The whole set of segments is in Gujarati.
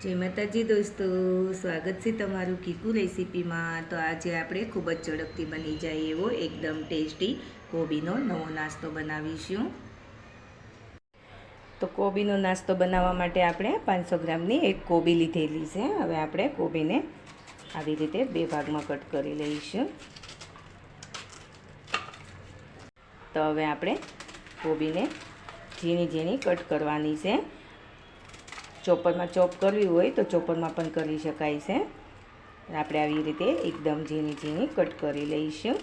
જય માતાજી દોસ્તો, સ્વાગત છે તમારું કીકુ રેસીપીમાં. તો આજે આપણે ખૂબ જ ઝડપથી બની જાય એવો એકદમ ટેસ્ટી કોબીનો નવો નાસ્તો બનાવીશું. તો કોબીનો નાસ્તો બનાવવા માટે આપણે પાંચસો ગ્રામની એક કોબી લીધેલી છે. હવે આપણે કોબીને આવી રીતે બે ભાગમાં કટ કરી લઈશું. તો હવે આપણે કોબીને ઝીણી ઝીણી કટ કરવાની છે. ચોપરમાં ચોપ કરવી હોય તો ચોપરમાં પણ કરી શકાય છે. આપણે આવી રીતે એકદમ ઝીણી ઝીણી કટ કરી લઈશું.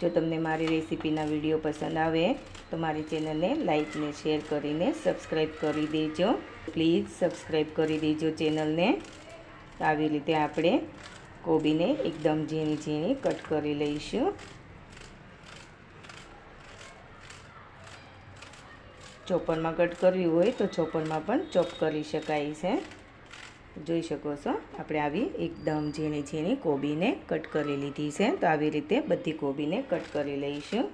જો તમને મારી રેસીપીના વીડિયો પસંદ આવે તો મારી ચેનલને લાઇકને શેર કરીને સબસ્ક્રાઈબ કરી દેજો. પ્લીઝ સબસ્ક્રાઈબ કરી દેજો ચેનલને. આવી રીતે આપણે કોબીને એકદમ ઝીણી ઝીણી કટ કરી લઈશું. ચોપરમાં કટ કરવી હોય તો ચોપરમાં પણ ચોપ કરી શકાય છે. જોઈ શકો છો, આપણે આવી એકદમ ઝીણી ઝીણી કોબીને કટ કરી લીધી છે. તો આવી રીતે બધી કોબીને કટ કરી લઈશું.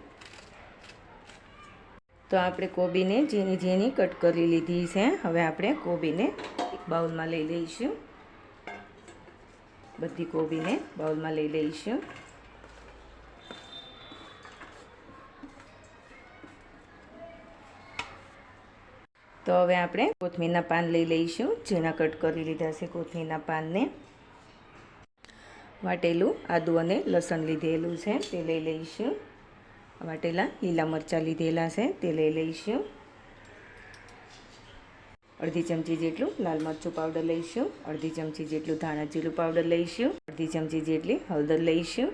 તો આપણે કોબીને ઝીણી ઝીણી કટ કરી લીધી છે. હવે આપણે કોબીને બાઉલમાં લઈ લઈશું. બધી કોબીને બાઉલમાં લઈ લઈશું. તો હવે આપણે કોથમીરના પાન લઈ લઈશું. જેના કટ કરી લીધા છે કોથમીરના પાનને. વાટેલું આદુ અને લસણ લીધેલું છે, તે લઈ લઈશું. વાટેલા લીલા મરચાં લીધેલા છે, તે લઈ લઈશું. અડધી ચમચી જેટલું લાલ મરચું પાવડર લઈશું. અડધી ચમચી જેટલું ધાણા જીરું પાવડર લઈશું. અડધી ચમચી જેટલી હળદર લઈશું.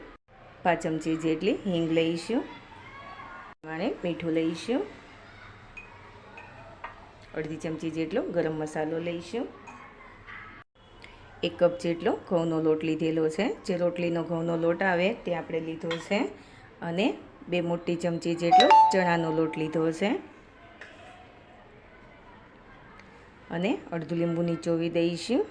પાંચ ચમચી જેટલી હિંગ લઈશું. પ્રમાણે મીઠું લઈશું. અડધી ચમચી જેટલો ગરમ મસાલો લઈશું. એક કપ જેટલો ઘઉંનો લોટ લીધેલો છે. જે રોટલીનો ઘઉંનો લોટ આવે તે આપણે લીધો છે અને બે મોટી ચમચી જેટલો ચણાનો લોટ લીધો છે. અને અડધું લીંબુ નીચોવી દઈશું.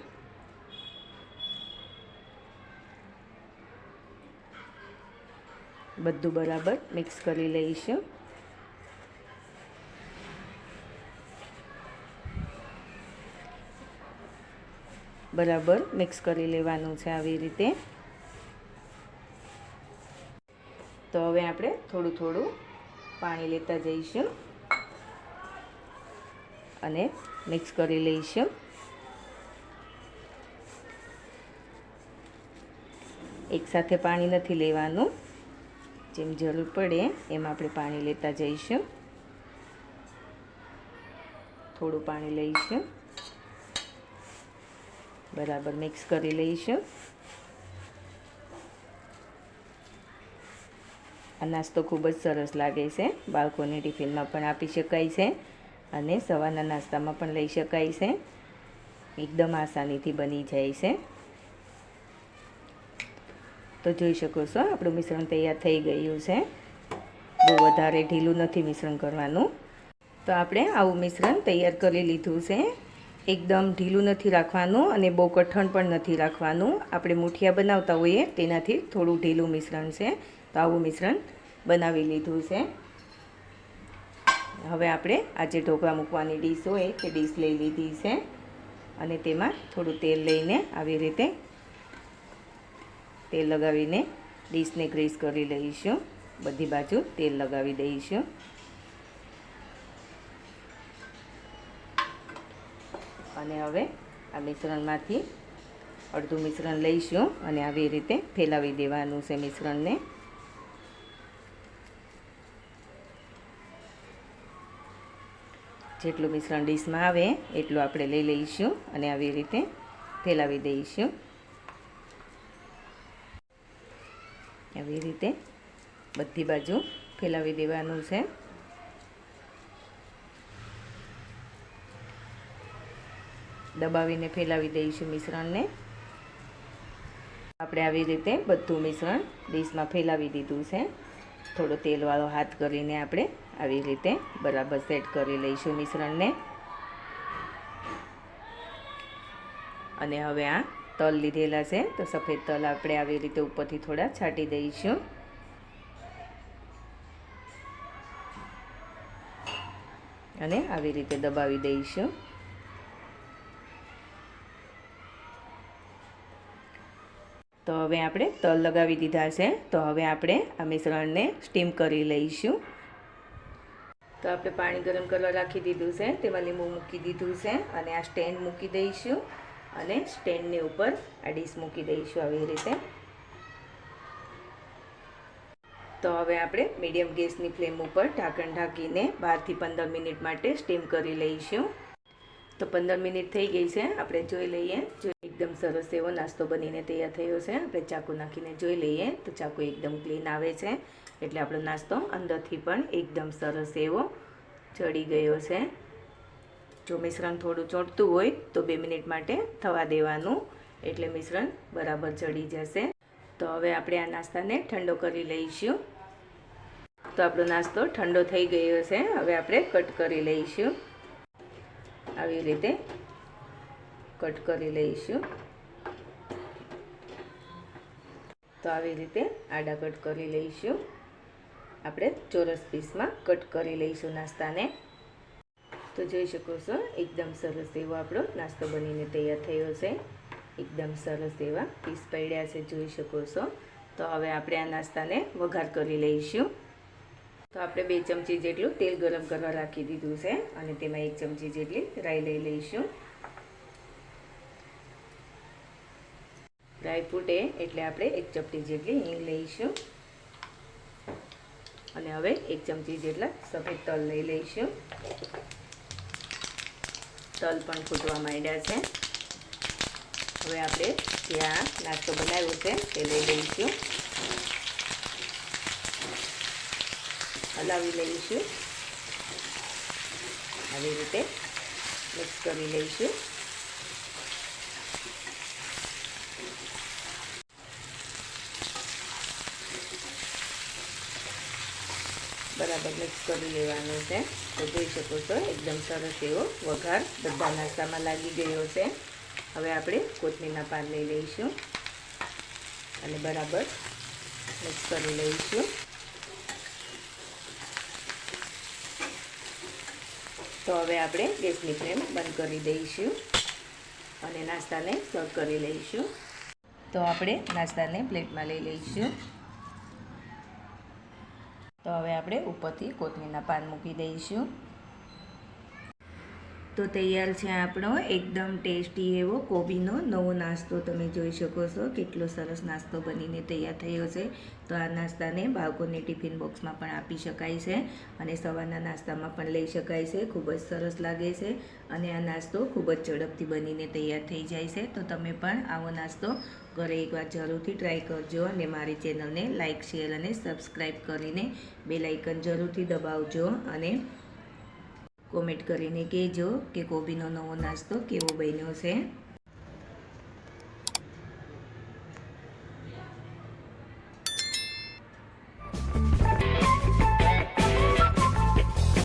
બધું બરાબર મિક્સ કરી લઈશું. બરાબર મિક્સ કરી લેવાનું છે આવી રીતે. તો હવે આપણે થોડું થોડું પાણી લેતા જઈશું અને મિક્સ કરી લઈશું. એકસાથે પાણી નથી લેવાનું. જેમ જરૂર પડે એમ આપણે પાણી લેતા જઈશું. થોડું પાણી લઈશું. બરાબર મિક્સ કરી લઈશું. આ નાસ્તો ખૂબ જ સરસ લાગે છે. બાળકોને ટિફિનમાં પણ આપી શકાય છે અને સવારના નાસ્તામાં પણ લઈ શકાય છે. એકદમ આસાનીથી બની જાય છે. તો જોઈ શકો છો, આપણું મિશ્રણ તૈયાર થઈ ગયું છે. બહુ વધારે ઢીલું નથી મિશ્રણ કરવાનું. તો આપણે આવું મિશ્રણ તૈયાર કરી લીધું છે. એકદમ ઢીલું નથી રાખવાનું અને બહુ કઠણ પણ નથી રાખવાનું. આપણે મુઠિયા બનાવતા હોઈએ તેનાથી થોડું ઢીલું મિશ્રણ છે. તો આવું મિશ્રણ બનાવી લીધું છે. હવે આપણે આજે ઢોકળા મૂકવાની ડીશ હોય તે ડીશ લઈ લીધી છે. અને તેમાં થોડું તેલ લઈને આવી રીતે તેલ લગાવીને ડીશને ગ્રીસ કરી લઈશું. બધી બાજુ તેલ લગાવી દઈશું. અને હવે આ મિશ્રણમાંથી અડધું મિશ્રણ લઈશું અને આવી રીતે ફેલાવી દેવાનું છે મિશ્રણને. જેટલું મિશ્રણ ડીશમાં આવે એટલું આપણે લઈ લઈશું અને આવી રીતે ફેલાવી દઈશું. આવી રીતે બધી બાજુ ફેલાવી દેવાનું છે. દબાવીને ફેલાવી દઈશું મિશ્રણને. આપણે આવી રીતે બધું મિશ્રણ ડીશમાં ફેલાવી દીધું છે. થોડો તેલવાળો હાથ કરીને આપણે આવી રીતે બરાબર સેટ કરી લઈશું મિશ્રણને. અને હવે આ તલ લીધેલા છે, તો સફેદ તલ આપણે આવી રીતે ઉપરથી થોડા છાંટી દઈશું. અને આવી રીતે દબાવી દઈશું. તો હવે આપણે તલ લગાવી દીધા છે. તો હવે આપણે આ મિશ્રણને સ્ટીમ કરી લઈશું. તો આપણે પાણી ગરમ કરવા રાખી દીધું છે. તેમાં લીંબુ મૂકી દીધું છે અને આ સ્ટેન્ડ મૂકી દઈશું અને સ્ટેન્ડની ઉપર આ ડીશ મૂકી દઈશું આવી રીતે. તો હવે આપણે મીડિયમ ગેસની ફ્લેમ ઉપર ઢાંકણ ઢાંકીને બારથી પંદર મિનિટ માટે સ્ટીમ કરી લઈશું. તો પંદર મિનિટ થઈ ગઈ છે. આપણે જોઈ લઈએ. એકદમ સરસ એવો નાસ્તો બનીને તૈયાર થયો છે. આપણે ચાકુ નાખીને જોઈ લઈએ તો ચાકુ એકદમ ક્લીન આવે છે. એટલે આપણો નાસ્તો અંદરથી પણ એકદમ સરસ એવો ચડી ગયો છે. જો મિશ્રણ થોડું ચોંટતું હોય તો બે મિનિટ માટે થવા દેવાનું. એટલે મિશ્રણ બરાબર ચડી જશે. તો હવે આપણે આ નાસ્તાને ઠંડો કરી લઈશું. તો આપણો નાસ્તો ઠંડો થઈ ગયો છે. હવે આપણે કટ કરી લઈશું. આવી રીતે કટ કરી લઈશું. તો આવી રીતે આડા કટ કરી લઈશું. આપણે ચોરસ પીસમાં કટ કરી લઈશું નાસ્તાને. તો જોઈ શકો છો, એકદમ સરસ એવો આપણો નાસ્તો બનીને તૈયાર થયો છે. એકદમ સરસ એવા પીસ પડ્યા છે, જોઈ શકો છો. તો હવે આપણે આ નાસ્તાને વઘાર કરી લઈશું. તો આપણે બે ચમચી જેટલું તેલ ગરમ કરવા રાખી દીધું છે અને તેમાં એક ચમચી જેટલી રાઈ લઈ લઈશું. રાઈ ફૂટે એટલે આપણે એક ચપટી જેટલી હિંગ લઈશું. અને હવે એક ચમચી જેટલા સફેદ તલ લઈ લઈશું. તલ પણ ફૂટવા માંડ્યા છે. હવે આપણે આ નાસ્તો બનાવ્યો છે તે લઈ લઈશું. હલાવી લઈશું. આવી રીતે મિક્સ કરી લઈશું. બરાબર મિક્સ કરી લેવાનું છે. તો જોઈ શકો છો, એકદમ સરસ એવો વઘાર બધા નાસ્તામાં લાગી ગયો છે. હવે આપણે કોથમીરના પાન લઈ લઈશું અને બરાબર મિક્સ કરી લઈશું. તો હવે આપણે ગેસની ફ્લેમ બંધ કરી દઈશું અને નાસ્તાને સર્વ કરી લઈશું. તો આપણે નાસ્તાને પ્લેટમાં લઈ લઈશું. તો હવે આપણે ઉપરથી કોથમીરના પાન મૂકી દઈશું. તો તૈયાર છે આપણો એકદમ ટેસ્ટી એવો કોબીનો નવો નાસ્તો તમે જોઈ શકો છો. કેટલો સરસ નાસ્તો બનીને તૈયાર થયો છે. તો આ નાસ્તાને બાળકોને ટિફિન બોક્સમાં પણ આપી શકાય છે અને સવારના નાસ્તામાં પણ લઈ શકાય છે. ખૂબ જ સરસ લાગે છે અને આ નાસ્તો ખૂબ જ ઝડપથી બનીને તૈયાર થઈ જાય છે. તો તમે પણ આવો નાસ્તો ઘરે એકવાર જરૂરથી ટ્રાય કરજો અને મારી ચેનલને લાઇક શેર અને સબસ્ક્રાઈબ કરીને બેલાઇકન જરૂરથી દબાવજો અને કોમેન્ટ કરીને કહેજો કે કોબીનો નવો નાસ્તો કેવો બન્યો છે.